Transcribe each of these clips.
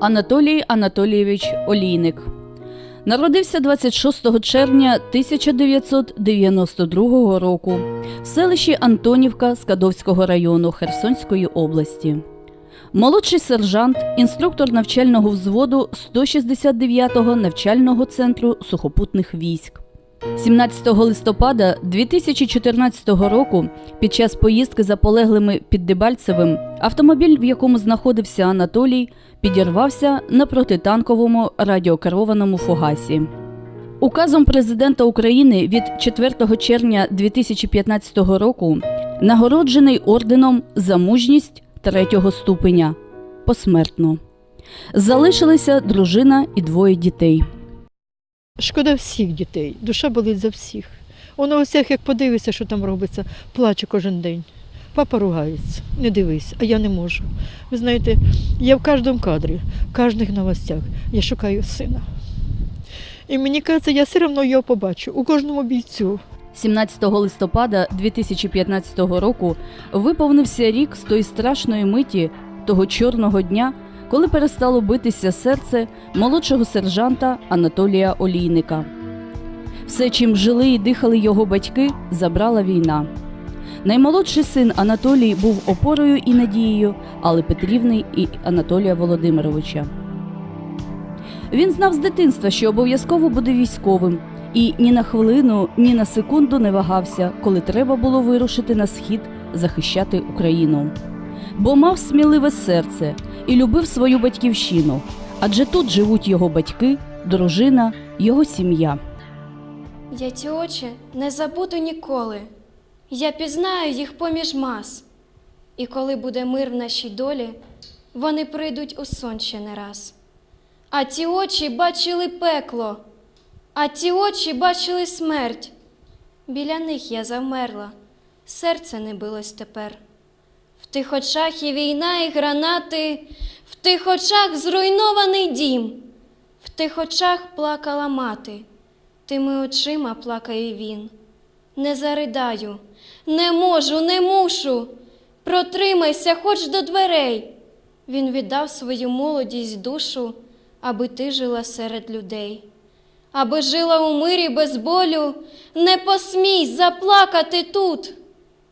Анатолій Анатолійович Олійник. Народився 26 червня 1992 року в селищі Антонівка Скадовського району Херсонської області. Молодший сержант, інструктор навчального взводу 169-го навчального центру сухопутних військ. 17 листопада 2014 року під час поїздки за полеглими під Дебальцевим автомобіль, в якому знаходився Анатолій, підірвався на протитанковому радіокерованому фугасі. Указом президента України від 4 червня 2015 року нагороджений орденом за мужність третього ступеня посмертно. Залишилися дружина і двоє дітей. Шкода всіх дітей, душа болить за всіх. Воно усіх, як подивишся, що там робиться, плаче кожен день. Папа ругається, не дивись, а я не можу. Ви знаєте, я в кожному кадрі, в кожних новостях я шукаю сина. І мені кажеться, я все одно його побачу у кожному бійцю. 17 листопада 2015 року виповнився рік з тої страшної миті, того чорного дня, коли перестало битися серце молодшого сержанта Анатолія Олійника. Все, чим жили і дихали його батьки, забрала війна. Наймолодший син Анатолій був опорою і надією Алли Петрівни і Анатолія Володимировича. Він знав з дитинства, що обов'язково буде військовим, і ні на хвилину, ні на секунду не вагався, коли треба було вирушити на схід захищати Україну. Бо мав сміливе серце і любив свою батьківщину, адже тут живуть його батьки, дружина, його сім'я. Я ті очі не забуду ніколи. Я пізнаю їх поміж мас. І коли буде мир в нашій долі, вони прийдуть у сон ще не раз. А ті очі бачили пекло, а ті очі бачили смерть. Біля них я завмерла, серце не билось тепер. В тих очах і війна, і гранати, в тих очах зруйнований дім, в тих очах плакала мати. Тими очима плакає він. Не заридаю, не можу, не мушу. Протримайся хоч до дверей. Він віддав свою молодість душу, аби ти жила серед людей. Аби жила у мирі без болю, не посмій заплакати тут.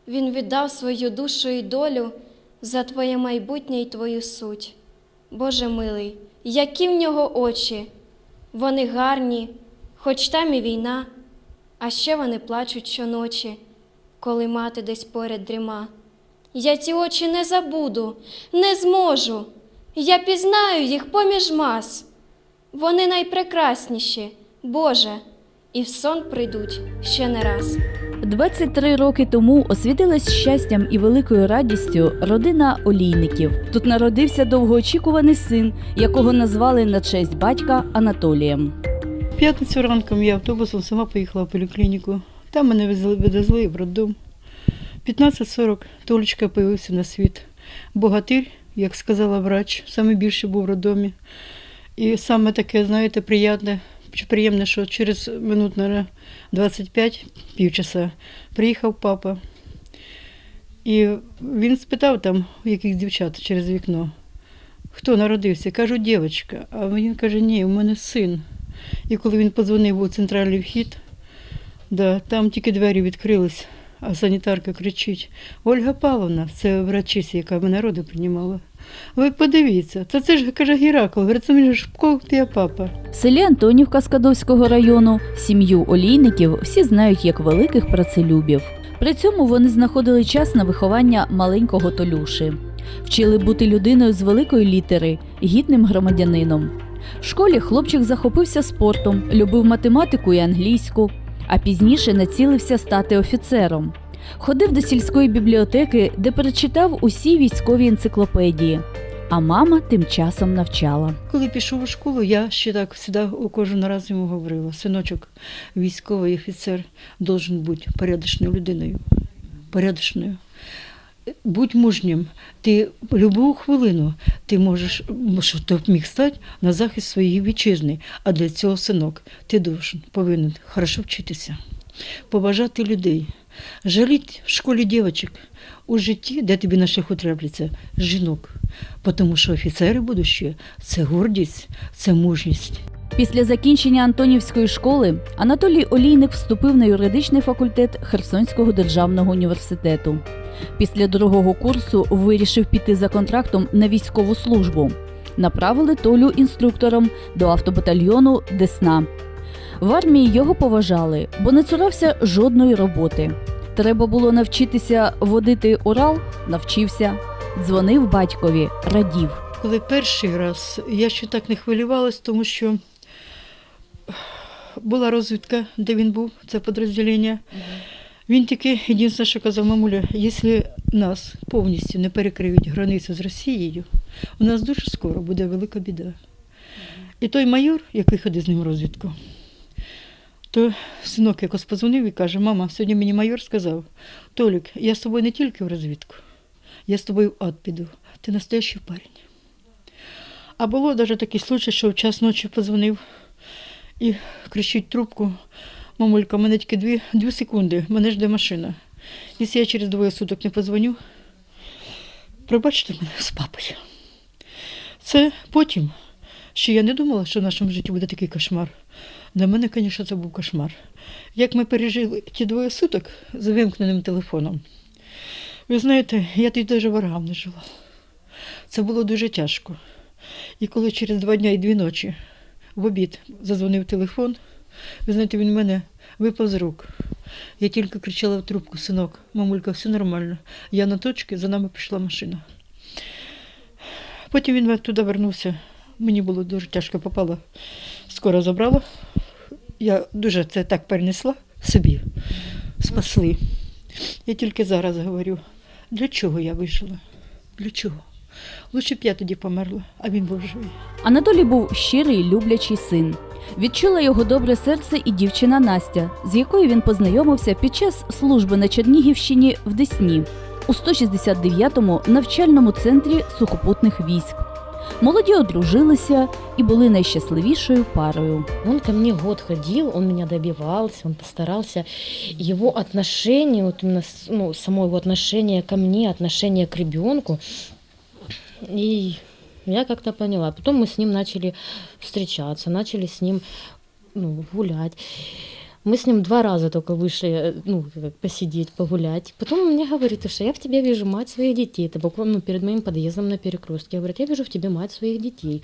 Він віддав свою душу і долю за твоє майбутнє й твою суть. Боже милий, які в нього очі, вони гарні, хоч там і війна, а ще вони плачуть щоночі, коли мати десь поряд дріма. Я ті очі не забуду, не зможу. Я пізнаю їх поміж мас. Вони найпрекрасніші, Боже, і в сон прийдуть ще не раз. 23 роки тому освітилась щастям і великою радістю родина олійників. Тут народився довгоочікуваний син, якого назвали на честь батька Анатолієм. П'ятницю ранком я автобусом сама поїхала в поліклініку. Там мене везли, відвезли в роддом. 15.40 Толечка появився на світ. Богатир, як сказала врач, саме більше був в роддомі. І саме таке, знаєте, приємне, приємне, що через минут, наверное, 25, півчаса, приїхав папа. І він спитав там, яких дівчат через вікно, хто народився. Кажу, дівчинка. А він каже, ні, у мене син. І коли він подзвонив у центральний вхід, да, там тільки двері відкрились, а санітарка кричить: Ольга Павловна, це врачиця, яка мене роди приймала. Ви подивіться, та це ж каже Геракл, говорить, це мені ж копія папа. В селі Антонівка Скадовського району сім'ю олійників всі знають як великих працелюбів. При цьому вони знаходили час на виховання маленького Толюши, вчили бути людиною з великої літери, гідним громадянином. В школі хлопчик захопився спортом, любив математику і англійську, а пізніше націлився стати офіцером. Ходив до сільської бібліотеки, де перечитав усі військові енциклопедії. А мама тим часом навчала. Коли пішов у школу, я ще так завжди кожен раз йому говорила: синочок, військовий офіцер должен бути порядочною людиною. Порядочною. Будь мужнім. Ти любу хвилину ти можеш, що ти міг стати на захист своєї вітчизни. А для цього, синок, ти должен, повинен хорошо вчитися, побажати людей, жаліть в школі дівчаток. у житті, де тобі на шляху трапляться, жінок. Тому що офіцери будущі це гордість, це мужність. Після закінчення Антонівської школи Анатолій Олійник вступив на юридичний факультет Херсонського державного університету. Після другого курсу вирішив піти за контрактом на військову службу. Направили Толю інструктором до автобатальйону Десна. В армії його поважали, бо не цурався жодної роботи. Треба було навчитися водити Урал, навчився. Дзвонив батькові, радів. Коли перший раз я ще так не хвилювалась, тому що була розвідка, де він був, це підрозділення. Він тільки єдине, що казав, мамуля, якщо нас повністю не перекриють границю з Росією, у нас дуже скоро буде велика біда. І той майор, який ходив з ним в розвідку, то синок якось позвонив і каже: Мама, сьогодні мені майор сказав, Толік, я з тобою не тільки в розвідку, я з тобою в ад піду. Ти настоящий парень. А було навіть такий случай, що в час ночі позвонив і кричить трубку. Мамулька, мене тільки дві, дві секунди, мене жде машина. Якщо я через двоє суток не позвоню, пробачте мене з папою. Це потім, що я не думала, що в нашому житті буде такий кошмар. Для мене, звісно, це був кошмар. Як ми пережили ті двоє суток з вимкненим телефоном. Ви знаєте, я тоді навіть ворогам не жила. Це було дуже тяжко. І коли через два дні і дві ночі в обід зазвонив телефон, ви знаєте, він в мене випав з рук. Я тільки кричала в трубку, синок, мамулька, все нормально. Я на точці, за нами пішла машина. Потім він туди вернувся. Мені було дуже тяжко попало. Скоро забрала. Я дуже це так перенесла собі. Спасли. Я тільки зараз говорю, для чого я вижила? Для чого? Лучше б я тоді померла, а він був живий. Анатолій був щирий, люблячий син. Відчула його добре серце і дівчина Настя, з якою він познайомився під час служби на Чернігівщині в Десні у 169-му навчальному центрі сухопутних військ. Молоді одружилися і були найщасливішою парою. Он ко мне год ходил, он меня добивался, он постарался. Его отношение, вот именно ну, само его отношение ко мне, отношение к ребенку. И я как-то поняла. Потом мы с ним начали встречаться, начали с ним ну, гулять. Мы с ним два раза только вышли, э, ну, как посидеть, погулять. Потом он мне говорит, что я в тебе вижу мать своих детей. Это буквально ну, перед моим подъездом на перекрестке. Говорит, я вижу в тебе мать своих детей.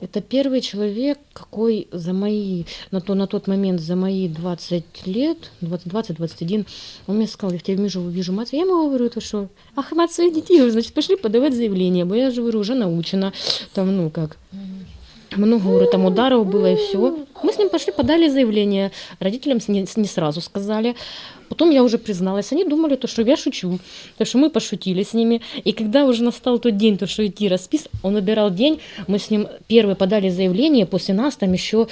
Это первый человек, какой за мои, на, то, на тот момент, за мои 20 лет, 20-21, он мне сказал, я в тебе вижу, вижу мать. Я ему говорю, то что, ах, мать своих детей, значит, пошли подавать заявление, бо я же говорю, уже научена, там, ну, как, много, говорю, там ударов было и все. Мы с ним пошли, подали заявление. Родителям с- не, не сразу сказали. Потом я уже призналась. Они думали, то, что я шучу, то, что мы пошутили с ними. И когда уже настал тот день, то, что идти распис, он выбирал день, мы с ним первые подали заявление, после нас там еще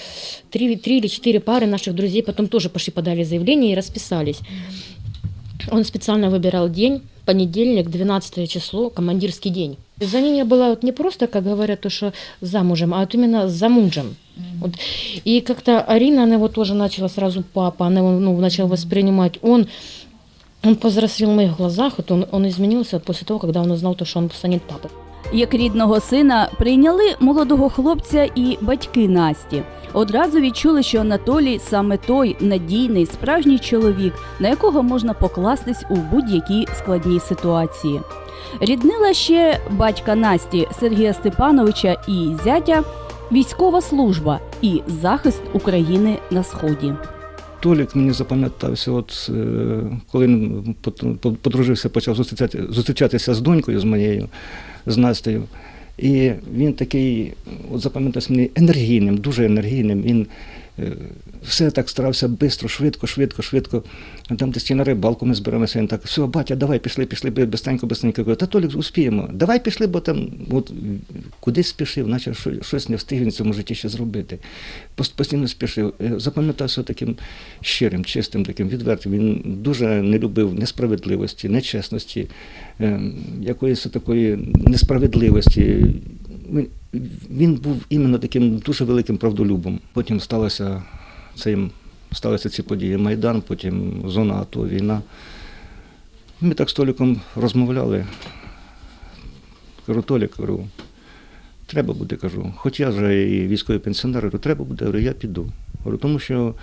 три, три или четыре пары наших друзей потом тоже пошли, подали заявление и расписались. Он специально выбирал день, понедельник, 12 число, командирский день. Занятие было вот не просто, как говорят, то, что замужем, а вот именно за мужем. Вот. И как-то Арина, она его тоже начала сразу папа, она его ну, начала воспринимать. Он, он повзрослел в моих глазах, вот он, он изменился после того, когда он узнал, то, что он станет папой. Як рідного сина прийняли молодого хлопця і батьки Насті. Одразу відчули, що Анатолій саме той надійний справжній чоловік, на якого можна покластись у будь-якій складній ситуації. Ріднила ще батька Насті Сергія Степановича і зятя військова служба і захист України на сході. Толік мені запам'ятався, от е, коли він подружився, почав зустрічати, зустрічатися з донькою з моєю, з Настею. І він такий, от запам'ятався мені енергійним, дуже енергійним. Він все так старався швидко, швидко, швидко, швидко. Там десь на рибалку ми зберемося. Він так, все, батя, давай, пішли, пішли, бистренько. Кажу, Та Толік, успіємо. Давай пішли, бо там от, кудись спішив, наче щось не встиг він в цьому житті ще зробити. Постійно спішив. Е, Запам'ятався таким щирим, чистим, таким відвертим. Він дуже не любив несправедливості, нечесності, е, якоїсь такої несправедливості. Він- був іменно таким дуже великим правдолюбом. Потім сталося цим, сталися ці події Майдан, потім зона АТО, війна. Ми так з Толіком розмовляли. Кажу, Толік, кажу, треба буде, кажу. Хоч я вже і військовий пенсіонер, кажу, треба буде, говорю, я піду. Говорю, тому що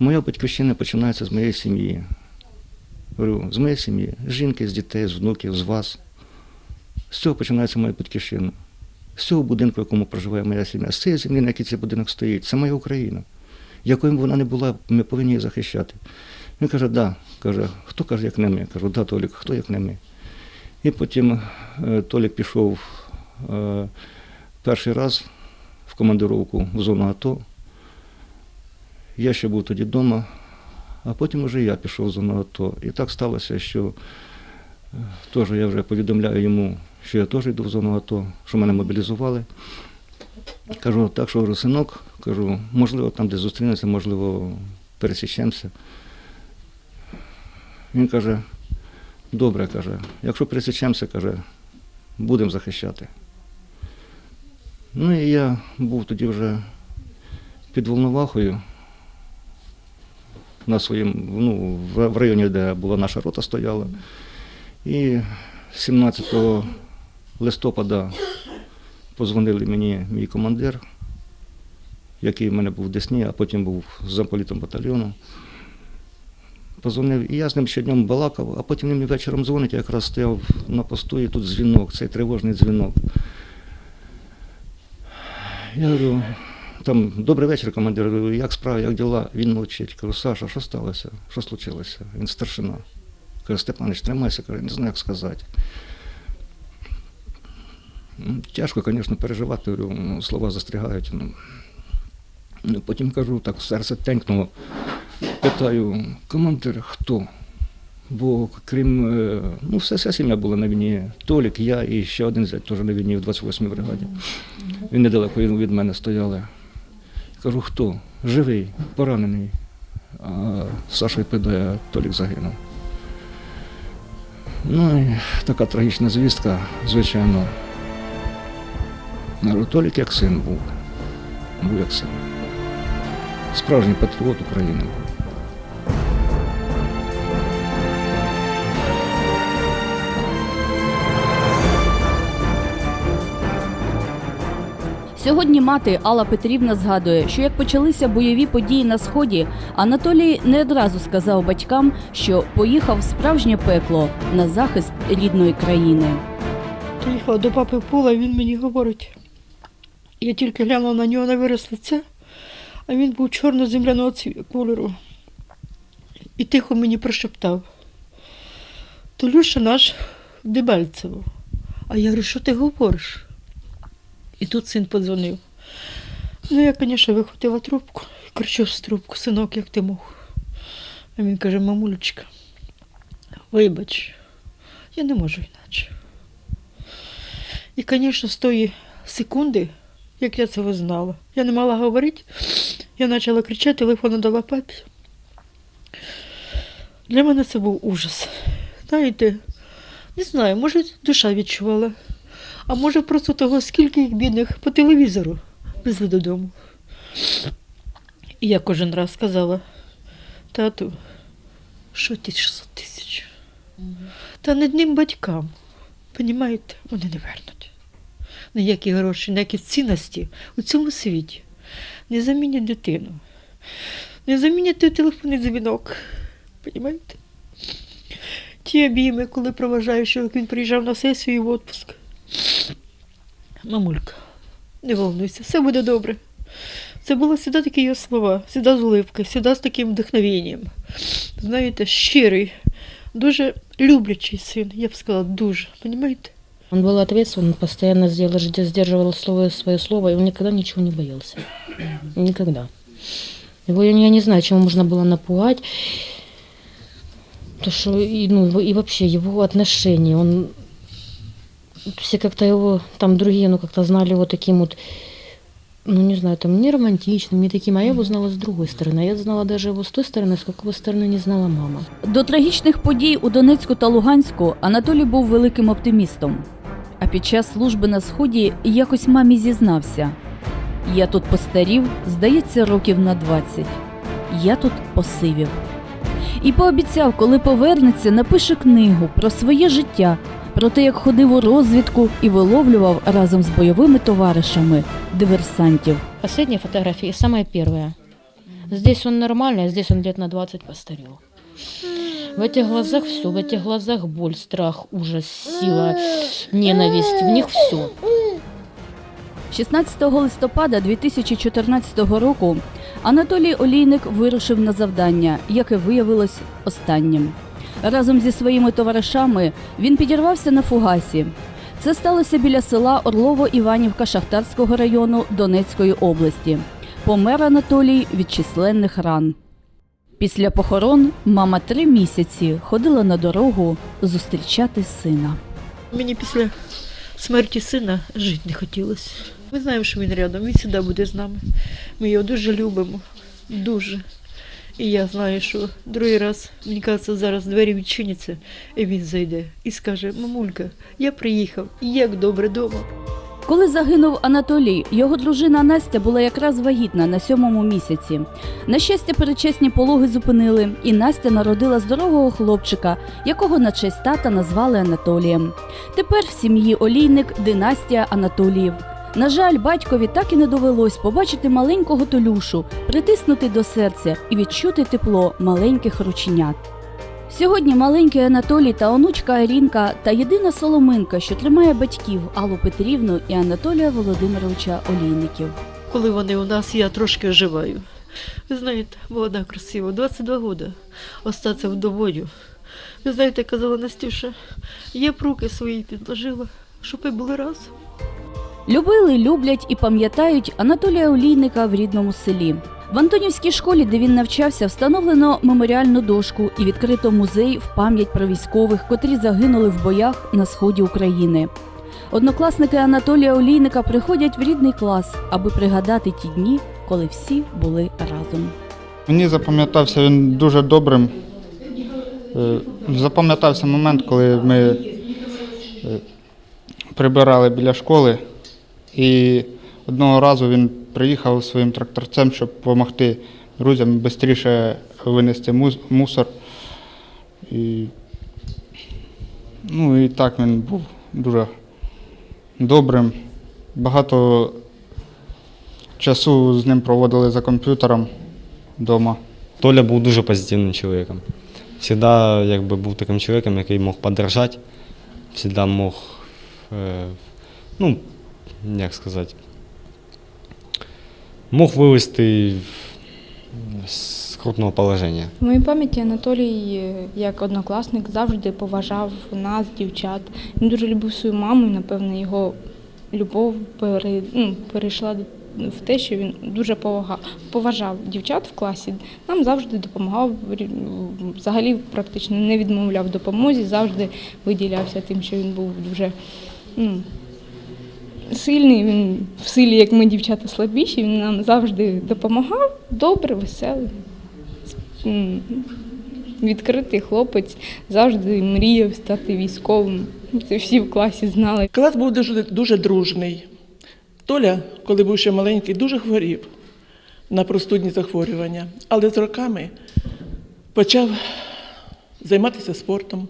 моя батьківщина починається з моєї сім'ї. Говорю, з моєї сім'ї, з жінки, з дітей, з внуків, з вас. З цього починається моя батьківщина. З цього будинку, в якому проживає моя сім'я, з цієї землі, на якій цей будинок стоїть, це моя Україна. Якою б вона не була, ми повинні її захищати. Він каже, да. Каже, хто каже, як не ми? Я кажу, да, Толік, хто як не ми. І потім е, Толік пішов е, перший раз в командировку в зону АТО. Я ще був тоді вдома, а потім вже я пішов в зону АТО. І так сталося, що теж я вже повідомляю йому, що я теж йду в зону АТО, що мене мобілізували. Кажу, так що говорю, синок, кажу, можливо, там десь зустрінемося, можливо, пересічемося. Він каже, добре, каже, якщо пересічемося, каже, будемо захищати. Ну і я був тоді вже під Волновахою на своїм, ну, в районі, де була наша рота стояла. І 17 листопада позвонили мені мій командир, який в мене був в Десні, а потім був замполітом батальйону. Позвонив, і я з ним ще днем балакав, а потім мені вечором дзвонить, якраз стояв на посту, і тут дзвінок, цей тривожний дзвінок. Я говорю, там, добрий вечір, командир, як справа, як діла? Він мовчить. Кажу, Саша, що сталося? Що случилося? Він старшина. Каже, Степанович, тримайся, каже, не знаю, як сказати. Ну, Тяжко, звісно, переживати, говорю, ну, слова застрягають. Ну. Ну, Потім кажу, так серце тенькнуло. Питаю, командир, хто? Бо крім, е, ну, все, вся сім'я була на війні. Толік, я і ще один зять теж на війні в 28-й бригаді. Він недалеко від мене стояли. Кажу, хто? Живий, поранений. А Саша відповідає, Толік загинув. Ну і така трагічна звістка, звичайно. Толік як син був. Був як син. Справжній патріот України Сьогодні мати Алла Петрівна згадує, що як почалися бойові події на сході, Анатолій не одразу сказав батькам, що поїхав в справжнє пекло на захист рідної країни. Приїхала до папи в поле, він мені говорить. Я тільки глянула на нього на вираз лиця, а він був чорно-земляного кольору. І тихо мені прошептав. Толюша наш Дебальцево. А я говорю, що ти говориш? І тут син подзвонив. Ну, я, звісно, вихватила трубку і кричу з трубку, синок, як ти мог. А він каже, мамулечка, вибач, я не можу іначе. І, звісно, з тої секунди, як я це знала, я не мала говорити, я почала кричати, телефон дала папі. Для мене це був ужас. Знаєте, не знаю, може, душа відчувала, а може просто того, скільки їх бідних по телевізору везли додому. І я кожен раз сказала, тату, що ті 600 тисяч? Та не одним батькам. Понімаєте, вони не вернуть. Ніякі гроші, ніякі цінності у цьому світі не замінять дитину. Не замінять телефонний дзвінок. Понімаєте? Ті обійми, коли проважаєш, як він приїжджав на сесію і в відпуск. Мамулька, не волнуйся, все буде добре. Це були завжди такі його слова, завжди з улыбкою, завжди з таким вдохновенням. Знаєте, щирий, дуже люблячий син, я б сказала, дуже. Понімаєте? Он был ответственен, он постоянно сделал, сдерживал слово, свое слово, и он никогда ничего не боялся. Никогда. Его, я не, я не знаю, чему можно было напугать. То, что, и, ну, и вообще его отношения, он... Все как-то его, там другие, ну, как-то знали его таким вот, ну, не знаю, там, не романтичным, не таким, а я его знала с другой стороны. А Я знала даже его с той стороны, с какой стороны не знала мама. До трагічних подій у Донецьку та Луганську Анатолій був великим оптимістом. А під час служби на сході якось мамі зізнався: Я тут постарів, здається, років на 20. Я тут посивів. І пообіцяв, коли повернеться, напише книгу про своє життя, про те, як ходив у розвідку і виловлював разом з бойовими товаришами диверсантів. Последняя фотография, самая первая. Здесь он нормальный, а здесь он лет на 20 постарел. В этих глазах все, в этих глазах боль, страх, ужас, сила, ненависть, в них все. 16 листопада 2014 року Анатолій Олійник вирушив на завдання, яке виявилось останнім. Разом зі своїми товаришами він підірвався на фугасі. Це сталося біля села Орлово-Іванівка Шахтарського району Донецької області. Помер Анатолій від численних ран. Після похорон мама три місяці ходила на дорогу зустрічати сина. Мені після смерті сина жити не хотілося. Ми знаємо, що він рядом, він завжди буде з нами. Ми його дуже любимо, дуже. І я знаю, що другий раз, мені кажеться, зараз двері відчиняться, і він зайде і скаже: Мамулька, я приїхав, і як добре вдома. Коли загинув Анатолій, його дружина Настя була якраз вагітна на сьомому місяці. На щастя, передчасні пологи зупинили, і Настя народила здорового хлопчика, якого на честь тата назвали Анатолієм. Тепер в сім'ї Олійник династія Анатоліїв. На жаль, батькові так і не довелось побачити маленького Толюшу, притиснути до серця і відчути тепло маленьких рученят. Сьогодні маленький Анатолій та онучка Арінка та єдина соломинка, що тримає батьків Аллу Петрівну і Анатолія Володимировича Олійників. Коли вони у нас, я трошки оживаю. Ви знаєте, молода, красива, 22 роки, остатися вдовою. Ви знаєте, казала Настюша, я б руки свої підложила, щоб ми були разом. Любили, люблять і пам'ятають Анатолія Олійника в рідному селі. В Антонівській школі, де він навчався, встановлено меморіальну дошку і відкрито музей в пам'ять про військових, котрі загинули в боях на сході України. Однокласники Анатолія Олійника приходять в рідний клас, аби пригадати ті дні, коли всі були разом. Мені запам'ятався він дуже добрим. Е, Запам'ятався момент, коли ми е, прибирали біля школи, і одного разу він приїхав своїм тракторцем, щоб допомогти друзям швидше винести мусор. І, ну і так він був дуже добрим. Багато часу з ним проводили за комп'ютером вдома. Толя був дуже позитивним чоловіком. Всегда якби, був таким чоловіком, який мог поддержати, всегда мог, е, ну, як сказати, мог вивести з скрутного положення. В моїй пам'яті Анатолій, як однокласник, завжди поважав нас, дівчат. Він дуже любив свою маму, і, напевно, його любов пере, ну, перейшла в те, що він дуже поважав дівчат в класі. Нам завжди допомагав, взагалі практично не відмовляв допомозі, завжди виділявся тим, що він був дуже ну, сильний. Він в силі, як ми дівчата слабіші, він нам завжди допомагав, добре, веселий. Відкритий хлопець, завжди мріяв стати військовим. Це всі в класі знали. Клас був дуже, дуже дружний. Толя, коли був ще маленький, дуже хворів на простудні захворювання, але з роками почав займатися спортом.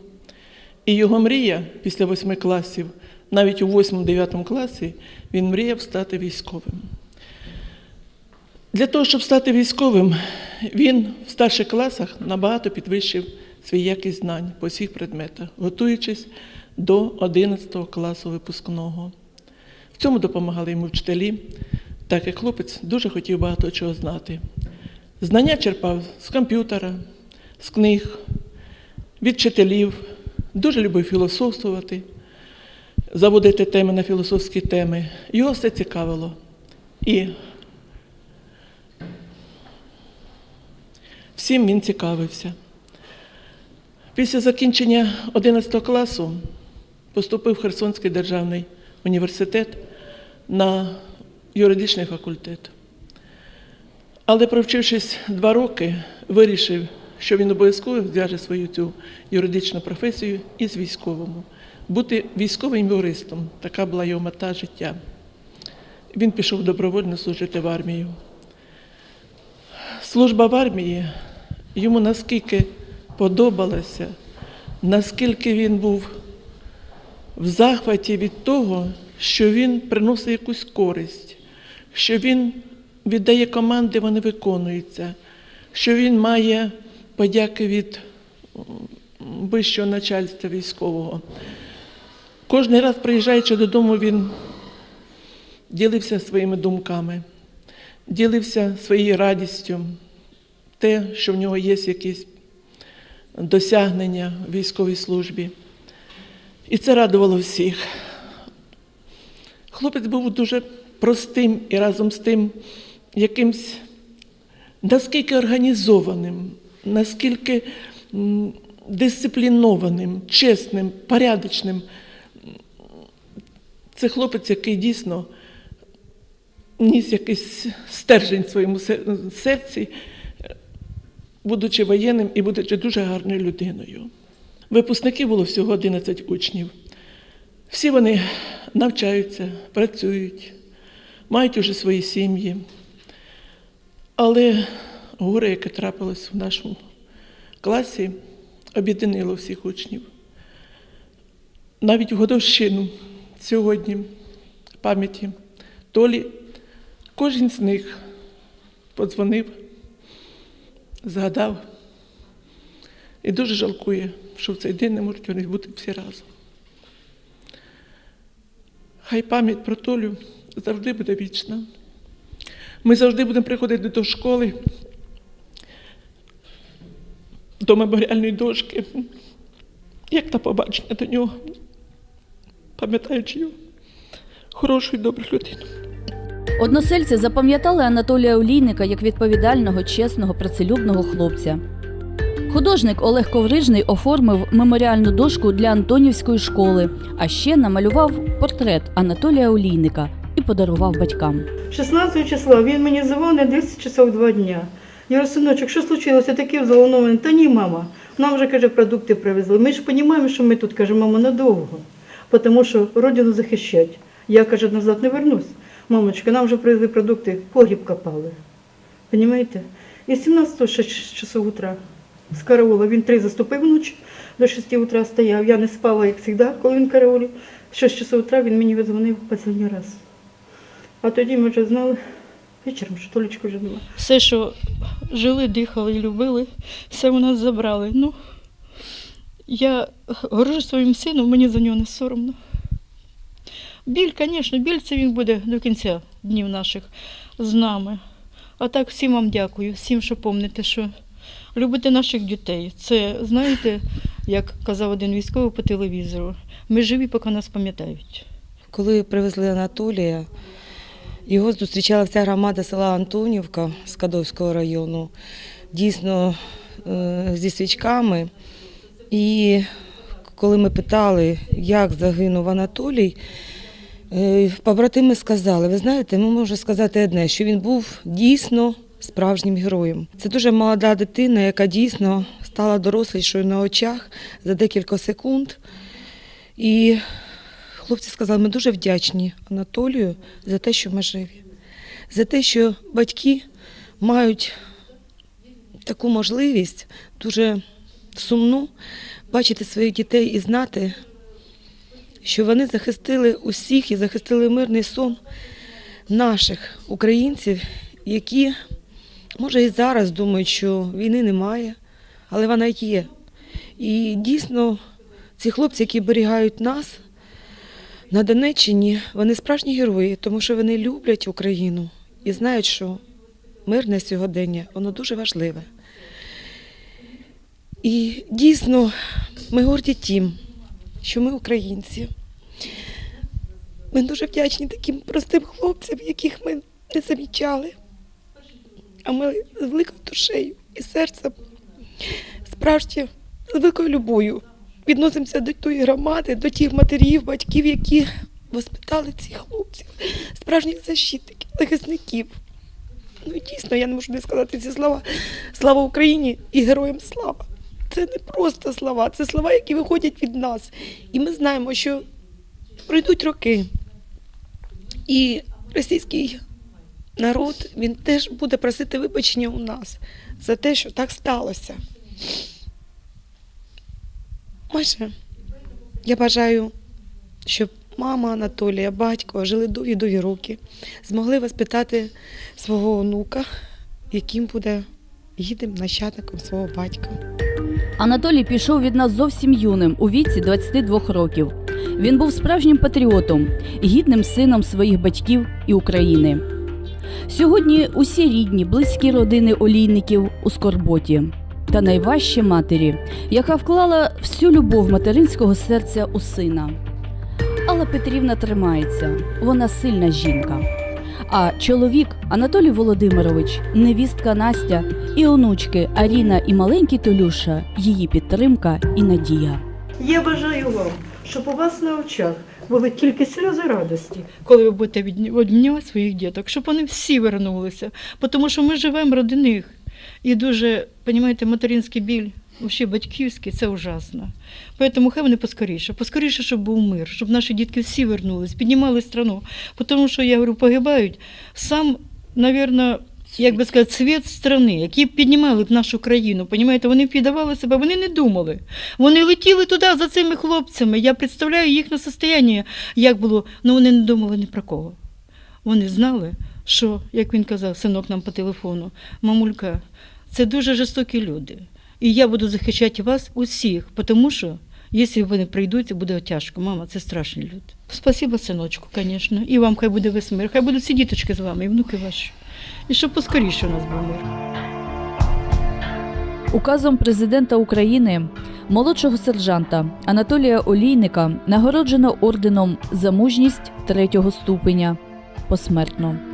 І його мрія після восьми класів, навіть у восьмому-дев'ятому класі, він мріяв стати військовим. Для того, щоб стати військовим, він в старших класах набагато підвищив свій якість знань по всіх предметах, готуючись до 11 класу випускного. В цьому допомагали йому вчителі, так як хлопець дуже хотів багато чого знати. Знання черпав з комп'ютера, з книг, від вчителів, дуже любив філософствувати, заводити теми на філософські теми. Його все цікавило. І всім він цікавився. Після закінчення 11 класу поступив в Херсонський державний університет на юридичний факультет. Але провчившись два роки, вирішив, що він обов'язково зв'яже свою цю юридичну професію із військовому. Бути військовим юристом така була його мета життя. Він пішов добровольно служити в армію. Служба в армії йому наскільки подобалося, наскільки він був в захваті від того, що він приносить якусь користь, що він віддає команди, вони виконуються, що він має подяки від вищого начальства військового. Кожен раз, приїжджаючи додому, він ділився своїми думками, ділився своєю радістю, те, що в нього є якісь досягнення в військовій службі. І це радувало всіх. Хлопець був дуже простим і разом з тим якимсь наскільки організованим, наскільки дисциплінованим, чесним, порядочним. Це хлопець, який дійсно ніс якийсь стержень в своєму серці, будучи воєнним і будучи дуже гарною людиною. Випускників було всього 11 учнів. Всі вони навчаються, працюють, мають уже свої сім'ї. Але горе, яке трапилось в нашому класі, об'єднало всіх учнів. Навіть в годовщину сьогодні пам'яті Толі кожен з них подзвонив, згадав і дуже жалкує, що в цей день не можуть вони бути всі разом. Хай пам'ять про Толю завжди буде вічна. Ми завжди будемо приходити до школи, до меморіальної дошки, як на побачення до нього, пам'ятаючи його хорошу і добру людину. Односельці запам'ятали Анатолія Олійника як відповідального, чесного, працелюбного хлопця. Художник Олег Коврижний оформив меморіальну дошку для Антонівської школи, а ще намалював портрет Анатолія Олійника і подарував батькам. 16 числа він мені дзвонить 10 часов 2 дня. Я говорю, синочок, що случилося таке взволнований? Та ні, мама. Нам вже каже, продукти привезли. Ми ж розуміємо, що ми тут каже, мама, надовго, тому що родину захищать. Я каже, назад не вернусь. Мамочка, нам вже привезли продукти, погріб копали. Понімаєте? І 17 6 часов утра з караула. Він три заступив ночі, до 6 утра стояв. Я не спала, як завжди, коли він караулів. В 6 часов утра він мені видзвонив останній раз. А тоді ми вже знали вечором, що Толічка вже нема. Все, що жили, дихали і любили, все у нас забрали. Ну, я горжусь своїм сином, мені за нього не соромно. Біль, звісно, біль це він буде до кінця днів наших з нами. А так всім вам дякую, всім, що помните, що любите наших дітей. Це, знаєте, як казав один військовий по телевізору, ми живі, поки нас пам'ятають. Коли привезли Анатолія, його зустрічала вся громада села Антонівка з Кадовського району, дійсно е, зі свічками. І коли ми питали, як загинув Анатолій, е, побратими сказали, ви знаєте, ми можемо сказати одне, що він був дійсно справжнім героєм. Це дуже молода дитина, яка дійсно стала дорослішою на очах за декілька секунд. І Хлопці сказали, ми дуже вдячні Анатолію за те, що ми живі, за те, що батьки мають таку можливість дуже сумну бачити своїх дітей і знати, що вони захистили усіх і захистили мирний сон наших українців, які, може, і зараз думають, що війни немає, але вона є. І дійсно, ці хлопці, які берігають нас, на Донеччині вони справжні герої, тому що вони люблять Україну і знають, що мирне сьогодення воно дуже важливе. І дійсно ми горді тим, що ми українці. Ми дуже вдячні таким простим хлопцям, яких ми не замічали. А ми з великою душею і серцем, справді, з великою любов'ю відносимося до тої громади, до тих матерів, батьків, які воспитали цих хлопців, справжніх защитників, захисників. Ну і дійсно, я не можу не сказати ці слова. Слава Україні і героям слава. Це не просто слова, це слова, які виходять від нас. І ми знаємо, що пройдуть роки. І російський народ він теж буде просити вибачення у нас за те, що так сталося. Майже я бажаю, щоб мама Анатолія, батько жили довгі довгі роки, змогли воспитати свого онука, яким буде гідним нащадником свого батька. Анатолій пішов від нас зовсім юним у віці 22 років. Він був справжнім патріотом, гідним сином своїх батьків і України. Сьогодні усі рідні, близькі родини олійників у скорботі. Та найважче матері, яка вклала всю любов материнського серця у сина. Алла Петрівна тримається, вона сильна жінка. А чоловік Анатолій Володимирович, невістка Настя і онучки Аріна і маленький Толюша її підтримка і надія. Я бажаю вам, щоб у вас на очах були тільки сльози радості, коли ви будете від- обмінювати своїх діток, щоб вони всі вернулися. Тому що ми живемо ради них. І дуже, розумієте, материнський біль, ще батьківський, це ужасно. Тому хай вони поскоріше, поскоріше, щоб був мир, щоб наші дітки всі вернулись, піднімали страну. Тому що, я говорю, погибають сам, мабуть, як би сказати, світ страни, які піднімали б нашу країну. Понімаєте, вони піддавали себе, вони не думали. Вони летіли туди за цими хлопцями. Я представляю їхнє состояння, як було, але вони не думали ні про кого. Вони знали, що, як він казав, синок нам по телефону, мамулька, це дуже жорстокі люди. І я буду захищати вас усіх, тому що, якщо вони прийдуть, це буде тяжко. Мама, це страшні люди. Спасибо, синочку, звісно. І вам хай буде весь мир. Хай будуть ці діточки з вами, і внуки ваші. І щоб поскоріше у нас був мир. Указом президента України молодшого сержанта Анатолія Олійника нагороджено орденом за мужність третього ступеня посмертно.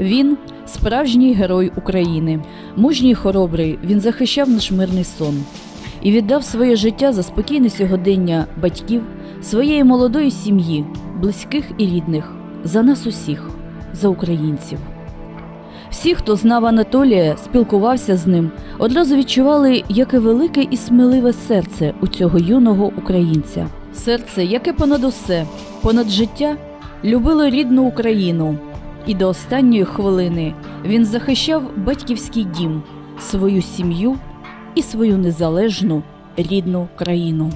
Він справжній герой України. Мужній хоробрий він захищав наш мирний сон і віддав своє життя за спокійне сьогодення батьків, своєї молодої сім'ї, близьких і рідних, за нас усіх, за українців. Всі, хто знав Анатолія, спілкувався з ним, одразу відчували, яке велике і сміливе серце у цього юного українця. Серце, яке понад усе, понад життя, любило рідну Україну. І до останньої хвилини він захищав батьківський дім, свою сім'ю і свою незалежну рідну країну.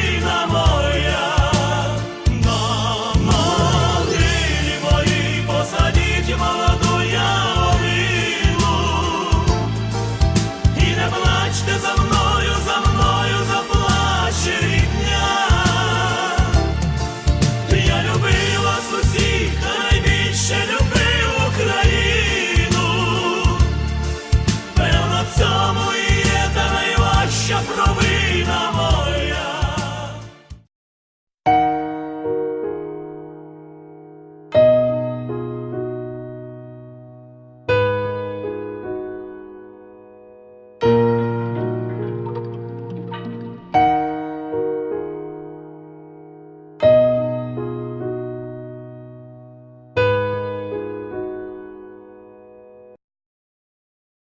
sin amor.